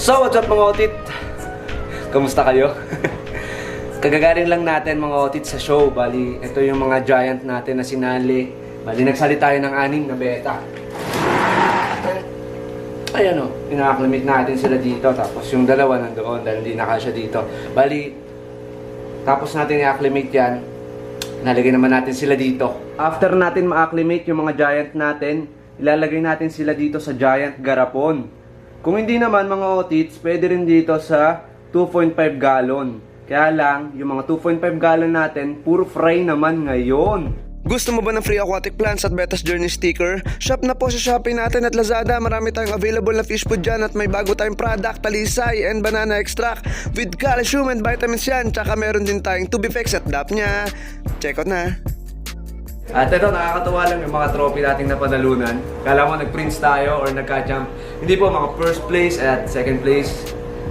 So, what's up mga otit? Kamusta kayo? Kagagaling lang natin mga otit sa show. Bali, ito yung mga giant natin na sinali. Bali, nagsali tayo ng anim na beta. Ayan o, ina-acclimate natin sila dito. Tapos yung dalawa nandoon dahil hindi nakasya dito. Bali, tapos natin i-acclimate yan. Nalagay naman natin sila dito. After natin ma-acclimate yung mga giant natin, ilalagay natin sila dito sa giant garapon. Kung hindi naman mga otits, pwede rin dito sa 2.5 gallon. Kaya lang, yung mga 2.5 gallon natin, puro fry naman ngayon. Gusto mo ba ng free aquatic plants at Betas Journey sticker? Shop na po sa Shopee natin at Lazada. Marami tayong available na fish food dyan at may bago tayong product, talisay and banana extract with calcium and vitamins yan. Tsaka meron din tayong tubifex at dap niya. Check out na. At ito, nakakatuwa lang yung mga trophy nating napanalunan. Kala mo nag-prints tayo or nagka-jump. Hindi po, mga first place at second place.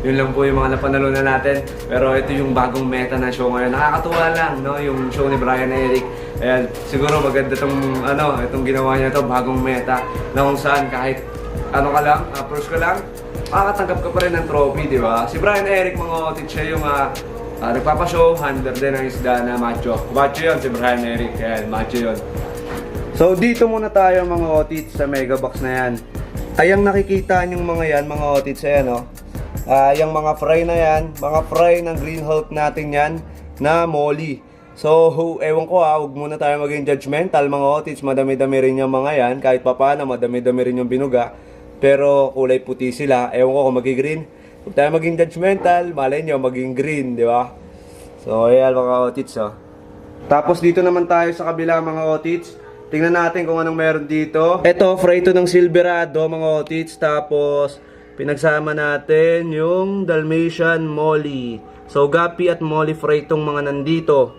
Yun lang po yung mga napanalunan natin. Pero ito yung bagong meta na show ngayon. Nakakatuwa lang, no? Yung show ni Brian Eric. Ayan, siguro maganda tong, ano, itong ginawa niya to bagong meta. Na kung saan kahit ano ka lang, uh, first ka lang, makakatanggap ka pa rin ng trophy, di ba? Si Brian Eric, mga otit siya yung ah, Ah, nagpapashow, handler din ng isda na macho. Macho yun, si Brian Eric. Yan, macho yun. So, dito muna tayo mga otits sa mega box na yan. Ayang nakikita yung mga yan, mga otits, ayan o. Ah, yung mga fry na yan, mga fry ng Green Hulk natin yan, na molly. So, ewan ko ha, huwag muna tayo maging judgmental mga otits. Madami-dami rin yung mga yan. Kahit pa paano, madami-dami rin yung binuga. Pero kulay puti sila. Ewan ko kung magi-green. Huwag tayo maging judgmental. Malay nyo, maging green, di ba? So, ayan mga otits, oh. Tapos dito naman tayo sa kabila mga otits. Tingnan natin kung anong meron dito. Ito, fry ito ng Silverado mga otits. Tapos, pinagsama natin yung Dalmatian Molly. So, Gapi at Molly fry itong mga nandito.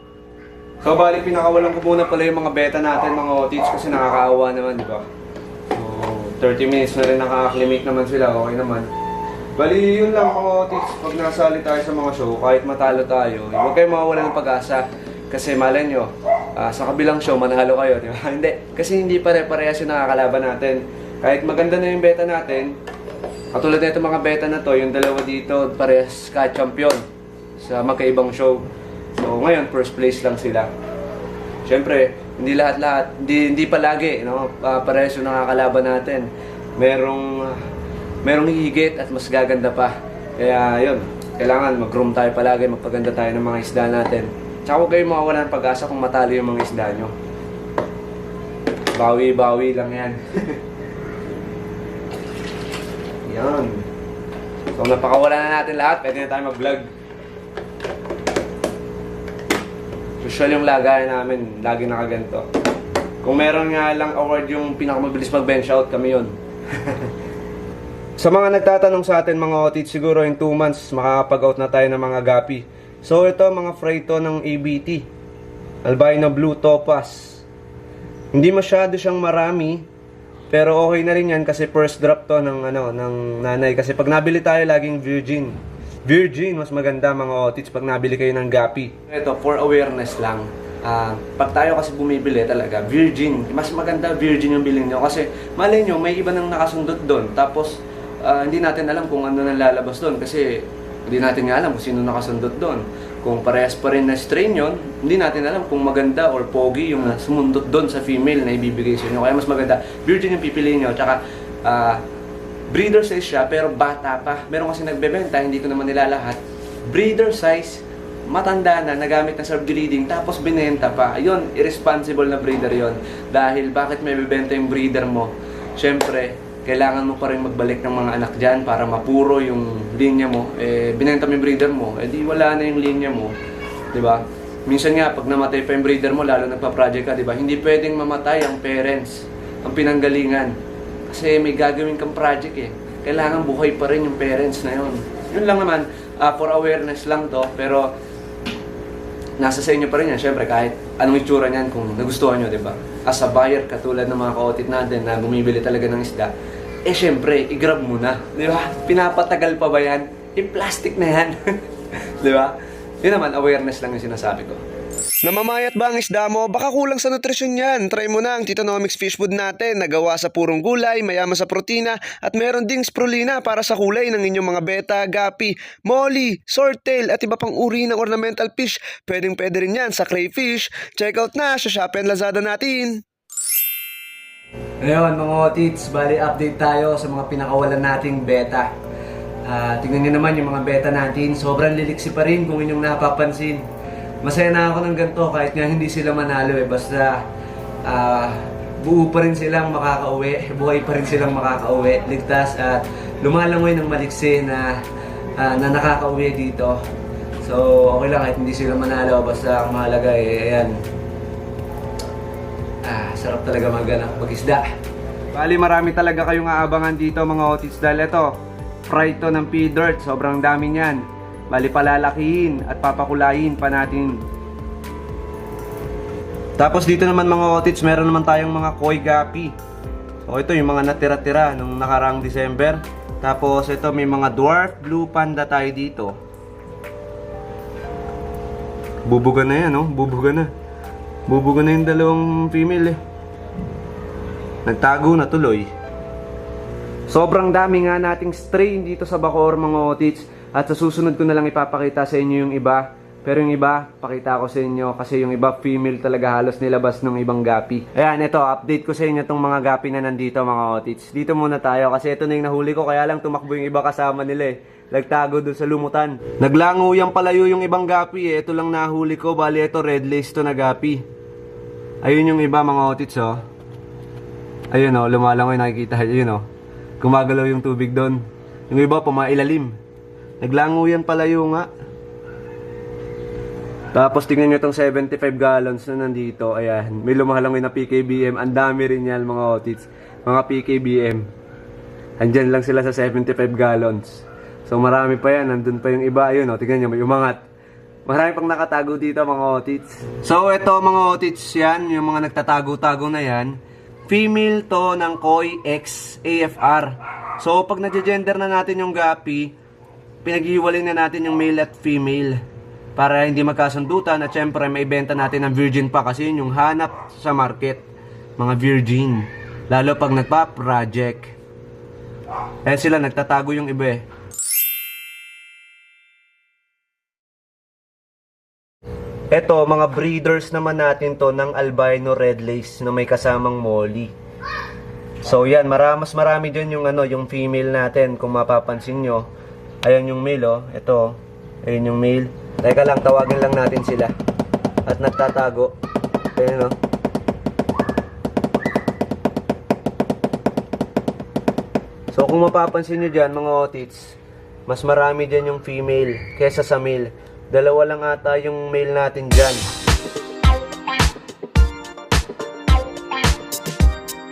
So, bali, pinakawalan ko muna pala yung mga beta natin mga otits kasi nakakaawa naman, di ba? So, 30 minutes na rin nakaka-acclimate naman sila. Okay naman. Bali, yun lang mga otits. Pag nasali tayo sa mga show, kahit matalo tayo, huwag kayong mawawala ng pag-asa. Kasi malay nyo, ah, sa kabilang show, manalo kayo, di ba? hindi. Kasi hindi pare-parehas yung nakakalaban natin. Kahit maganda na yung beta natin, katulad na mga beta na to, yung dalawa dito, parehas ka-champion sa magkaibang show. So, ngayon, first place lang sila. Siyempre, hindi lahat-lahat, hindi, hindi palagi, no? Uh, parehas yung nakakalaban natin. Merong, merong hihigit at mas gaganda pa. Kaya, yun, kailangan mag-room tayo palagi, magpaganda tayo ng mga isda natin. Tsaka huwag kayong mawawala ng pag-asa kung matalo yung mga isda nyo. Bawi-bawi lang yan. yan. So, napakawala na natin lahat, pwede na tayo mag-vlog. Usual yung lagay namin, lagi nakaganto. Kung meron nga lang award yung pinakamabilis mag-bench out, kami yun. sa mga nagtatanong sa atin mga otit, siguro in 2 months makakapag-out na tayo ng mga gapi. So ito mga fry to ng ABT. Albino Blue Topaz. Hindi masyado siyang marami, pero okay na rin yan kasi first drop to ng ano ng nanay kasi pag nabili tayo laging virgin. Virgin mas maganda mga otits pag nabili kayo ng gapi. Ito for awareness lang. Ah, pag tayo kasi bumibili talaga, virgin. Mas maganda virgin yung bilhin nyo kasi malay nyo may iba nang nakasundot doon. Tapos ah, hindi natin alam kung ano nang lalabas doon kasi hindi natin nga alam kung sino nakasundot doon. Kung parehas pa rin na strain yun, hindi natin alam kung maganda or pogi yung sumundot doon sa female na ibibigay sa inyo. Kaya mas maganda, virgin yung pipiliin nyo. Tsaka, ah, breeder size siya pero bata pa. Meron kasi nagbebenta, hindi ko naman nilalahat. Breeder size, matanda na, nagamit na sa breeding, tapos binenta pa. Ayun, irresponsible na breeder yon Dahil bakit may bibenta yung breeder mo? Siyempre, kailangan mo pa rin magbalik ng mga anak dyan para mapuro yung linya mo. Eh, binenta mo yung breeder mo, eh wala na yung linya mo. ba? Minsan nga, pag namatay pa yung breeder mo, lalo nagpa-project ka, di ba? Hindi pwedeng mamatay ang parents, ang pinanggalingan. Kasi may gagawin kang project eh. Kailangan buhay pa rin yung parents na yun. Yun lang naman, ah, for awareness lang to, pero nasa sa inyo pa rin yan. Siyempre, kahit anong itsura niyan kung nagustuhan nyo, di ba? As a buyer, katulad ng mga kaotit natin na bumibili talaga ng isda, eh syempre, i-grab mo. Di ba? Pinapatagal pa ba yan? Eh, plastic na yan. di ba? Yun naman, awareness lang yung sinasabi ko. Namamayat ba ang isda mo? Baka kulang sa nutrisyon yan. Try mo na ang Titonomics Fish Food natin na gawa sa purong gulay, mayaman sa protina, at meron ding spirulina para sa kulay ng inyong mga beta, gapi, molly, swordtail, at iba pang uri ng ornamental fish. Pwedeng pwede rin yan sa crayfish. Check out na sa Shopee and Lazada natin. Ngayon mga otits, bali update tayo sa mga pinakawalan nating beta. Ah, tingnan niyo naman yung mga beta natin, sobrang liliksi pa rin kung inyong napapansin. Masaya na ako ng ganito kahit nga hindi sila manalo eh, basta ah, buo pa rin silang makakauwi, buhay pa rin silang makakauwi, ligtas at lumalangoy ng maliksi na, ah, na nakakauwi dito. So okay lang kahit hindi sila manalo, basta ang mahalaga eh, ayan, Ah, sarap talaga mag, ano, mag-isda. Bali, marami talaga kayong aabangan dito mga otits dahil ito, fry to ng pea dirt. Sobrang dami niyan. Bali, palalakihin at papakulayin pa natin. Tapos dito naman mga otits, meron naman tayong mga koi gapi. So ito yung mga natira-tira nung nakaraang December. Tapos ito may mga dwarf blue panda tayo dito. Bubuga na yan, no? Bubuga na. Bubuga na yung dalawang female eh. Nagtago na tuloy. Sobrang dami nga nating strain dito sa Bacoor mga otits. At sa susunod ko na lang ipapakita sa inyo yung iba. Pero yung iba, pakita ko sa inyo kasi yung iba female talaga halos nilabas ng ibang gapi. Ayan, ito, update ko sa inyo tong mga gapi na nandito mga otits. Dito muna tayo kasi ito na yung nahuli ko kaya lang tumakbo yung iba kasama nila eh. Nagtago dun sa lumutan. Naglango yung palayo yung ibang gapi eh. Ito lang nahuli ko. Bali, ito red lace to na gapi. Ayun yung iba mga otits oh. Ayun oh, lumalangoy nakikita. Ayun oh. Gumagalaw yung tubig doon. Yung iba pumailalim. Naglango yan palayo nga. Tapos tingnan nyo itong 75 gallons na nandito. Ayan, may lumalangoy na PKBM. Ang dami rin yan mga otits. Mga PKBM. Andyan lang sila sa 75 gallons. So marami pa yan. Nandun pa yung iba. Ayun, oh, tingnan nyo, may umangat. Marami pang nakatago dito mga otits. So ito mga otits yan, yung mga nagtatago-tago na yan. Female to ng Koi X AFR. So pag nagje-gender na natin yung gapi, pinaghiwalay na natin yung male at female. Para hindi magkasundutan at syempre may benta natin ng virgin pa kasi yun yung hanap sa market. Mga virgin. Lalo pag nagpa-project. Eh sila nagtatago yung iba eh. Eto, mga breeders naman natin to ng albino red lace na may kasamang molly. So yan, maramas marami dyan yung ano, yung female natin kung mapapansin nyo. Ayan yung male oh, ito. Ayun yung male. Teka lang, tawagin lang natin sila. At nagtatago. Ayun oh. So kung mapapansin nyo dyan mga otits, mas marami dyan yung female kesa sa male. Dalawa lang ata yung male natin dyan.